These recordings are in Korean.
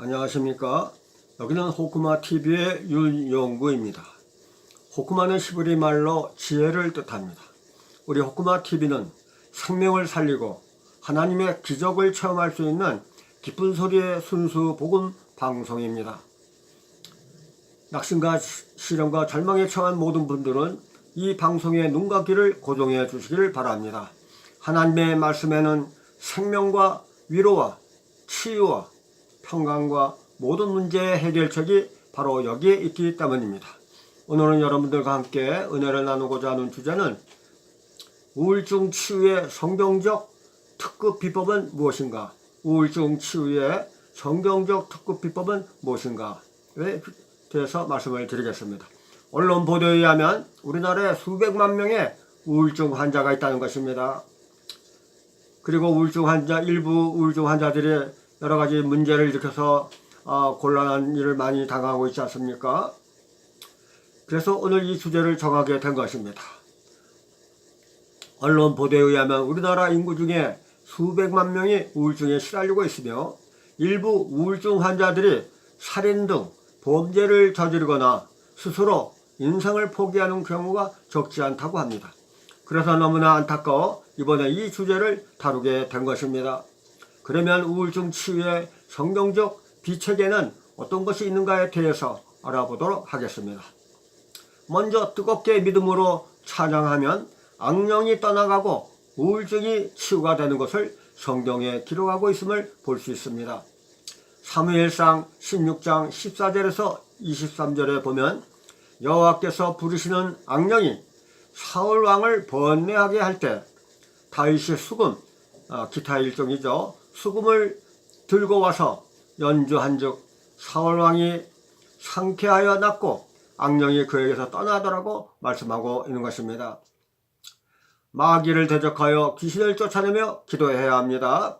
안녕하십니까. 여기는 호쿠마 TV의 윤용구입니다. 호쿠마는 시브리 말로 지혜를 뜻합니다. 우리 호쿠마 TV는 생명을 살리고 하나님의 기적을 체험할 수 있는 기쁜 소리의 순수 복음 방송입니다. 낙심과 시- 시련과 절망에 처한 모든 분들은 이 방송의 눈과 귀를 고정해 주시기를 바랍니다. 하나님의 말씀에는 생명과 위로와 치유와 평강과 모든 문제의 해결책이 바로 여기에 있기 때문입니다. 오늘은 여러분들과 함께 은혜를 나누고자 하는 주제는 우울증 치유의 성경적 특급 비법은 무엇인가? 우울증 치유의 성경적 특급 비법은 무엇인가?에 대해서 말씀을 드리겠습니다. 언론 보도에 의하면 우리나라에 수백만 명의 우울증 환자가 있다는 것입니다. 그리고 우울증 환자 일부 우울증 환자들이 여러 가지 문제를 일으켜서 어, 곤란한 일을 많이 당하고 있지 않습니까? 그래서 오늘 이 주제를 정하게 된 것입니다. 언론 보도에 의하면 우리나라 인구 중에 수백만 명이 우울증에 시달리고 있으며 일부 우울증 환자들이 살인 등 범죄를 저지르거나 스스로 인생을 포기하는 경우가 적지 않다고 합니다. 그래서 너무나 안타까워 이번에 이 주제를 다루게 된 것입니다. 그러면 우울증 치유의 성경적 비책에는 어떤 것이 있는가에 대해서 알아보도록 하겠습니다. 먼저 뜨겁게 믿음으로 찬양하면 악령이 떠나가고 우울증이 치유가 되는 것을 성경에 기록하고 있음을 볼 수 있습니다. 사무엘상 16장 14절에서 23절에 보면 여호와께서 부르시는 악령이 사울 왕을 번뇌하게 할 때 다윗이 수금 아, 기타 일종이죠 수금을 들고 와서 연주한 즉 사울 왕이 상쾌하여 났고 악령이 그에게서 떠나더라고 말씀하고 있는 것입니다. 마귀를 대적하여 귀신을 쫓아내며 기도해야 합니다.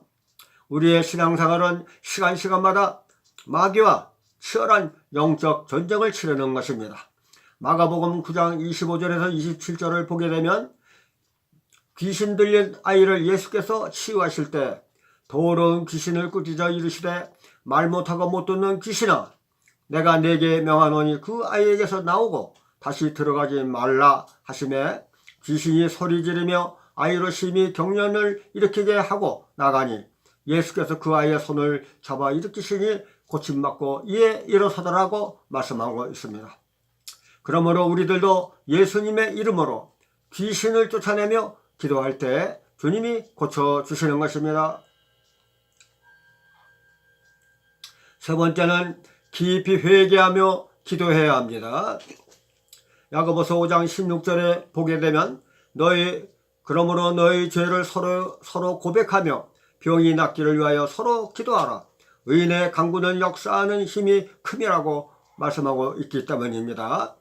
우리의 신앙생활은 시간 시간마다 마귀와 치열한 영적 전쟁을 치르는 것입니다. 마가복음 9장 25절에서 27절을 보게 되면 귀신 들린 아이를 예수께서 치유하실 때 더러운 귀신을 꾸짖어 이르시되 말 못하고 못 듣는 귀신아 내가 네게 명하노니 그 아이에게서 나오고 다시 들어가지 말라 하심에 귀신이 소리 지르며 아이로 심히 경련을 일으키게 하고 나가니 예수께서 그 아이의 손을 잡아 일으키시니 고침받고 이에 일어서더라고 말씀하고 있습니다. 그러므로 우리들도 예수님의 이름으로 귀신을 쫓아내며 기도할 때 주님이 고쳐주시는 것입니다. 세 번째는 깊이 회개하며 기도해야 합니다. 야고보서 5장 16절에 보게 되면 너희 그러므로 너희 죄를 서로 서로 고백하며 병이 낫기를 위하여 서로 기도하라. 의인의 강구는 역사하는 힘이 큼이라고 말씀하고 있기 때문입니다.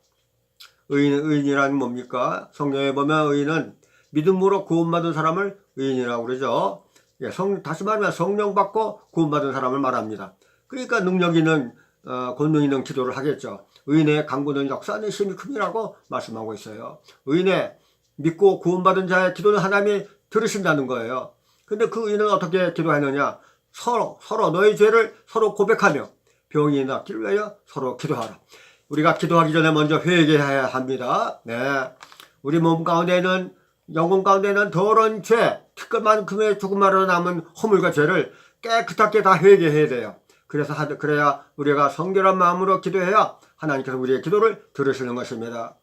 의인, 의인이란 뭡니까? 성경에 보면 의인은 믿음으로 구원받은 사람을 의인이라고 그러죠. 예, 성, 다시 말하면 성령 받고 구원받은 사람을 말합니다. 그러니까 능력 있는, 어, 권능 있는 기도를 하겠죠. 의인의 강구는 역사하는 힘이 큼이라고 말씀하고 있어요. 의인의 믿고 구원받은 자의 기도는 하나님이 들으신다는 거예요. 근데 그 의인은 어떻게 기도하느냐? 서로, 서로 너희 죄를 서로 고백하며 병이 낫기를 위하여 서로 기도하라. 우리가 기도하기 전에 먼저 회개해야 합니다. 네. 우리 몸 가운데는 영혼 가운데는 더러운 죄, 티끌만큼의 조금만으로 남은 허물과 죄를 깨끗하게 다 회개해야 돼요. 그래서 하, 그래야 우리가 성결한 마음으로 기도해야 하나님께서 우리의 기도를 들으시는 것입니다.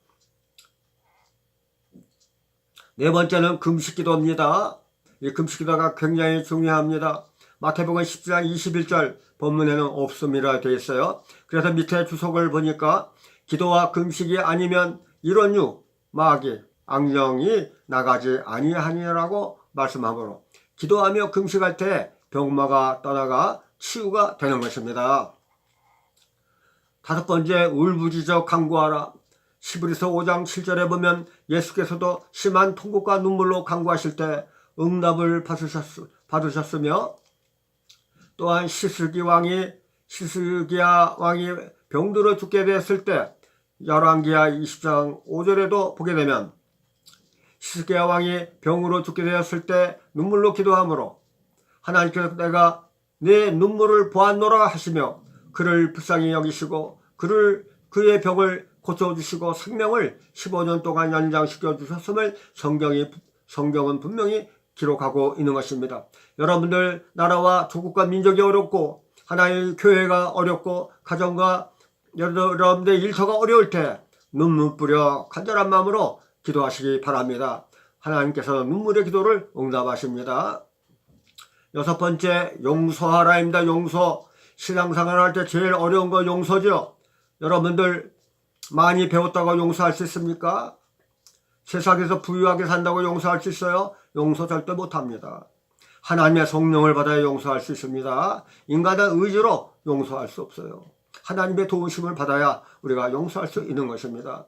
네 번째는 금식 기도입니다. 이 금식 기도가 굉장히 중요합니다. 마태복음 10장 21절 본문에는 없음이라 되어 있어요. 그래서 밑에 주석을 보니까 기도와 금식이 아니면 이런 유 마귀 악령이 나가지 아니하니라고 말씀하므로 기도하며 금식할 때 병마가 떠나가 치유가 되는 것입니다. 다섯 번째 울부짖어 간구하라. 시브리서 5장 7절에 보면 예수께서도 심한 통곡과 눈물로 간구하실 때 응답을 받으셨, 받으셨 으며 또한 시스기 왕이 시스기야 왕이 병들어 죽게 되었을 때 열왕기야 20장 5절에도 보게 되면 시스기야 왕이 병으로 죽게 되었을 때 눈물로 기도하므로 하나님께서 내가 내 눈물을 보았노라 하시며 그를 불쌍히 여기시고 그를 그의 병을 고쳐주시고 생명을 15년 동안 연장시켜 주셨음을 성경이 성경은 분명히 기록하고 있는 것입니다. 여러분들 나라와 조국과 민족이 어렵고 하나의 교회가 어렵고 가정과 여러분들 일터가 어려울 때 눈물 뿌려 간절한 마음으로 기도하시기 바랍니다. 하나님께서 눈물의 기도를 응답하십니다. 여섯 번째 용서하라입니다. 용서 신앙생활 할 때 제일 어려운 거 용서죠. 여러분들 많이 배웠다고 용서할 수 있습니까? 세상에서 부유하게 산다고 용서할 수 있어요? 용서 절대 못합니다. 하나님의 성령을 받아야 용서할 수 있습니다. 인간의 의지로 용서할 수 없어요. 하나님의 도우심을 받아야 우리가 용서할 수 있는 것입니다.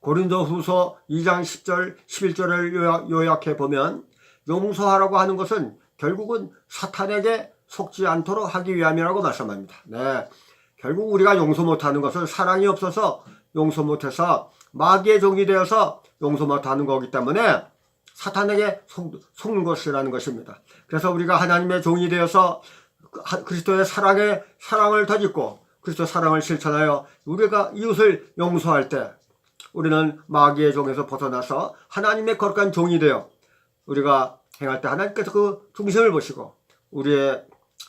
고린도 후서 2장 10절, 11절을 요약, 요약해 보면 용서하라고 하는 것은 결국은 사탄에게 속지 않도록 하기 위함이라고 말씀합니다. 네. 결국 우리가 용서 못하는 것은 사랑이 없어서 용서 못해서 마귀의 종이 되어서 용서 못하는 거기 때문에 사탄에게 속, 속는 것이라는 것입니다. 그래서 우리가 하나님의 종이 되어서 그리스도의 사랑에 사랑을 덧입고 그리스도 사랑을 실천하여 우리가 이웃을 용서할 때 우리는 마귀의 종에서 벗어나서 하나님의 거룩한 종이 되어 우리가 행할 때 하나님께서 그 중심을 보시고 우리의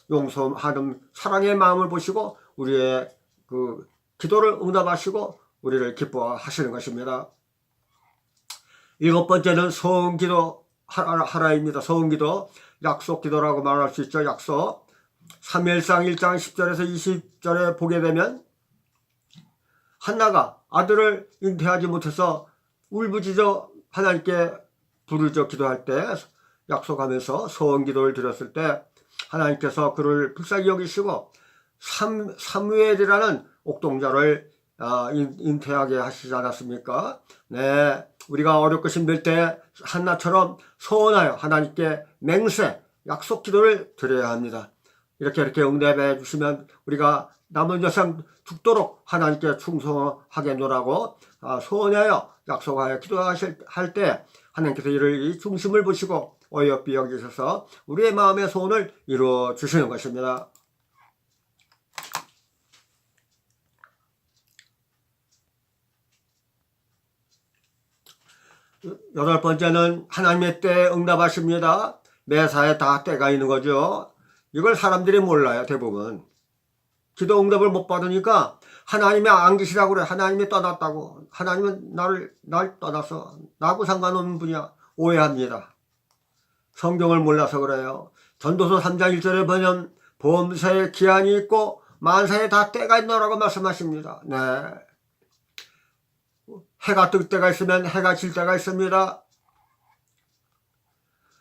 용서하는 사랑의 마음을 보시고 우리의 그 기도를 응답하시고 우리를 기뻐하시는 것입니다. 일곱 번째는 소음기도 하라입니다. 소음기도 약속기도라고 말할 수 있죠. 약속. 3일상 1장 10절에서 20절에 보게 되면 한나가 아들을 잉태하지 못해서 울부짖어 하나님께 부르짖어 기도할 때 약속하면서 소원기도를 드렸을 때 하나님께서 그를 불쌍히 여기시고 삼, 사무엘이라는 옥동자를 아, 잉태하게 하시지 않았습니까? 네, 우리가 어렵고 힘들 때 한나처럼 소원하여 하나님께 맹세, 약속 기도를 드려야 합니다. 이렇게 이렇게 응답해 주시면 우리가 남은 여생 죽도록 하나님께 충성하겠노라고 아, 소원하여 약속하여 기도하실 때 하나님께서 이를 이 중심을 보시고 어여삐 여기셔서 우리의 마음의 소원을 이루어 주시는 것입니다. 여덟 번째는 하나님의 때 응답하십니다. 매사에 다 때가 있는 거죠. 이걸 사람들이 몰라요, 대부분. 기도 응답을 못 받으니까 하나님이 안 계시다고 그래. 하나님이 떠났다고. 하나님은 나를, 날 떠나서 나하고 상관없는 분이야. 오해합니다. 성경을 몰라서 그래요. 전도서 3장 1절에 보면 범사에 기한이 있고 만사에 다 때가 있노라고 말씀하십니다. 네. 해가 뜰 때가 있으면 해가 질 때가 있습니다.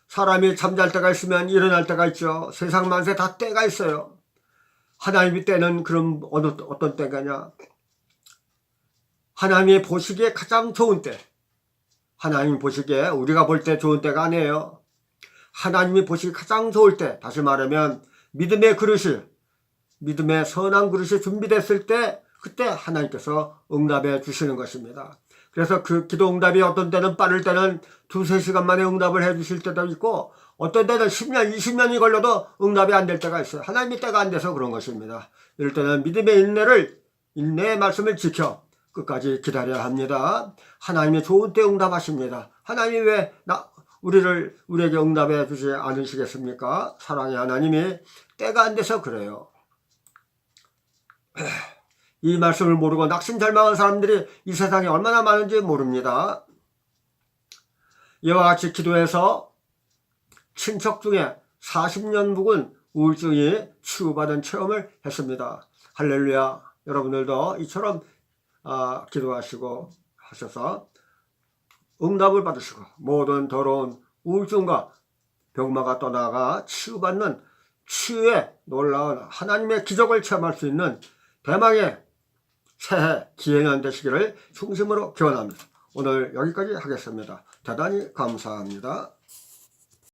사람이 잠잘 때가 있으면 일어날 때가 있죠. 세상 만세 다 때가 있어요. 하나님이 때는 그럼 어느, 어떤 때가냐? 하나님이 보시기에 가장 좋은 때. 하나님 보시기에 우리가 볼 때 좋은 때가 아니에요. 하나님이 보시기 가장 좋을 때, 다시 말하면 믿음의 그릇이, 믿음의 선한 그릇이 준비됐을 때, 그때 하나님께서 응답해 주시는 것입니다. 그래서 그 기도 응답이 어떤 때는 빠를 때는 두세 시간 만에 응답을 해 주실 때도 있고, 어떤 때는 10년, 20년이 걸려도 응답이 안 될 때가 있어요. 하나님이 때가 안 돼서 그런 것입니다. 이럴 때는 믿음의 인내를, 인내의 말씀을 지켜 끝까지 기다려야 합니다. 하나님이 좋은 때 응답하십니다. 하나님이 왜 나, 우리를 우리에게 응답해 주지 않으시겠습니까? 사랑의 하나님이 때가 안 돼서 그래요. 이 말씀을 모르고 낙심 절망한 사람들이 이 세상에 얼마나 많은지 모릅니다. 이와 같이 기도해서 친척 중에 40년 묵은 우울증이 치유받은 체험을 했습니다. 할렐루야. 여러분들도 이처럼 아, 기도하시고 하셔서 응답을 받으시고 모든 더러운 우울증과 병마가 떠나가 치유받는 치유의 놀라운 하나님의 기적을 체험할 수 있는 대망의 새해 기행한 되시기를 중심으로 기원합니다. 오늘 여기까지 하겠습니다. 대단히 감사합니다.